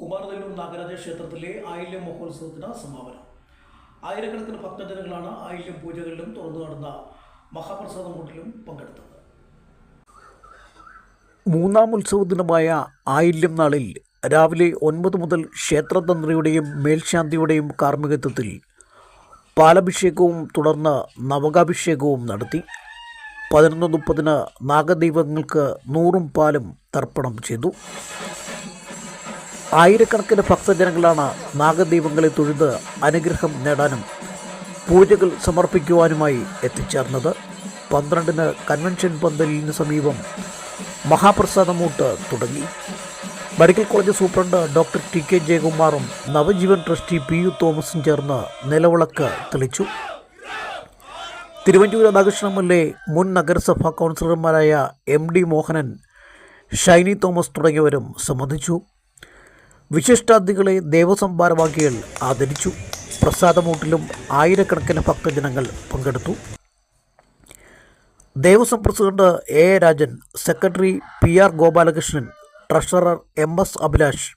കുമാരനെല്ലൂർ നാഗരാജ ക്ഷേത്രത്തിലെ ആയില്യം മഹോത്സവത്തിന് സമാപനം. ആയിരക്കണക്കിന് ഭക്തജനങ്ങളാണ് ആയില്യം പൂജകളിലും തുറന്നു നടന്ന മഹാപ്രസാദം കൂട്ടിലും പങ്കെടുത്തത്. മൂന്നാം ഉത്സവ ദിനമായ ആയില്യം നാളിൽ രാവിലെ ഒൻപത് മുതൽ ക്ഷേത്രതന്ത്രിയുടെയും മേൽശാന്തിയുടെയും കാർമ്മികത്വത്തിൽ പാലഭിഷേകവും തുടർന്ന് നവകാഭിഷേകവും നടത്തി. പതിനൊന്ന് മുപ്പതിന് നാഗദൈവങ്ങൾക്ക് നൂറും പാലും തർപ്പണം ചെയ്തു. ആയിരക്കണക്കിന് ഭക്തജനങ്ങളാണ് നാഗദീപങ്ങളെ തൊഴുത് അനുഗ്രഹം നേടാനും പൂജകൾ സമർപ്പിക്കുവാനുമായി എത്തിച്ചേർന്നത്. പന്ത്രണ്ടിന് കൺവെൻഷൻ പന്തലിന് സമീപം മഹാപ്രസാദമൂട്ട് തുടങ്ങി. Medical college superintendent doctor T K ജയകുമാറും Navajeevan trustee P U തോമസും ചേർന്ന് നിലവിളക്ക് തെളിച്ചു. Thiruvanchoor Radhakrishnan M L A മുൻ നഗരസഭാ കൗൺസിലർമാരായ എം ഡി മോഹനൻ ഷൈനി തോമസ് തുടങ്ങിയവരും സംബന്ധിച്ചു. വിശിഷ്ടാതിഥികളെ ദേവസംഭാരവാഹികൾ ആദരിച്ചു. പ്രസാദമൂട്ടിലും ആയിരക്കണക്കിന് ഭക്തജനങ്ങൾ പങ്കെടുത്തു. Devaswom president A. Rajan secretary P. R. Gopalakrishnan treasurer M. S. Abhilash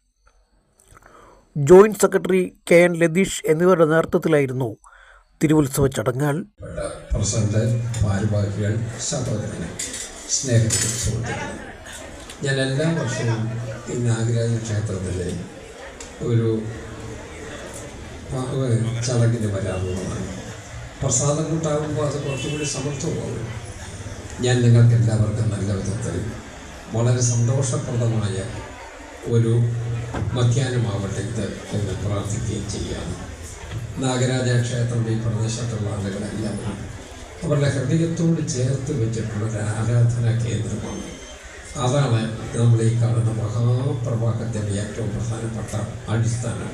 joint secretary K. N. Latheesh എന്നിവരുടെ നേതൃത്വത്തിലായിരുന്നു തിരുവുത്സവ ചടങ്ങുകൾ. പ്രസിഡന്റ് ഭാരവാഹികൾ സഹോദരനെ സ്നേഹത്തിൽ സുഹൃത്തുക്കളെ. ഞാൻ എല്ലാ വർഷവും ഈ നാഗരാജ ക്ഷേത്രത്തിലെ ഒരു ചടങ്ങിന് വരാറുള്ളതാണ്. പ്രസാദം കൂട്ടാകുമ്പോൾ അത് കുറച്ചുകൂടി സമർത്ഥമാകും ഞാൻ നിങ്ങൾക്ക് എല്ലാവർക്കും നല്ല വിധത്തിൽ വളരെ സന്തോഷപ്രദമായ ഒരു മധ്യാഹ്നമാവട്ടെ ഇത് എന്ന് പ്രാർത്ഥിക്കുകയും ചെയ്യാം നാഗരാജ ക്ഷേത്രം ഈ പ്രദേശത്തുള്ള ആളുകളെല്ലാം അവരുടെ ഹൃദയത്തോട് ചേർത്ത് വെച്ചിട്ടുള്ള ഒരു ആരാധനാ കേന്ദ്രമാണ്. അതാണ് നമ്മൾ ഈ കാണുന്ന മഹാപ്രവാഹത്തിന്റെ ഏറ്റവും പ്രധാനപ്പെട്ട അടിസ്ഥാനം.